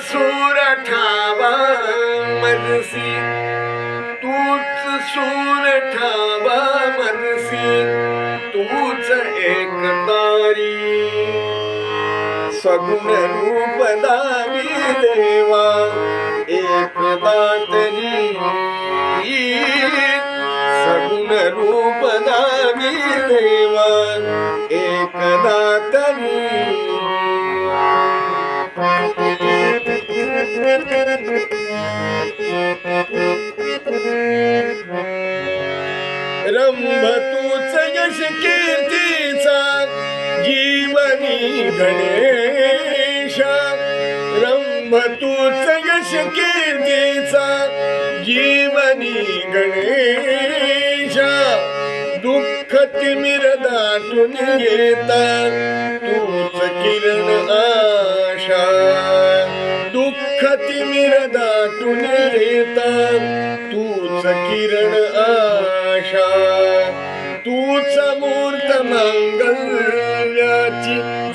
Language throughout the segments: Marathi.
सूर ठावा मनसी. तूच सूर ठावा मनसी. तूच एक तारी. सगुण रूप दावी देवा. एक दातरी सगुण रूप दावी देवा. एक दातरी रंभ तूच यश कीर्तीचा जीवनी गणेशा. रंभ तूच यश कीर्तीचा जीवनी गणेश. दुःख तिमिर दाटून येता दुःख तिमिर दाटून येतात. तूच किरण आशा. तूच मूर्त मंगल्याची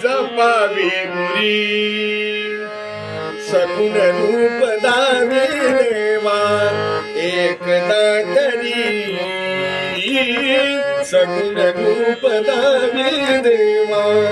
जपावी गुरी सगुण रूप दावी देवा एकदा तरी. सगुण रूप दावी देवा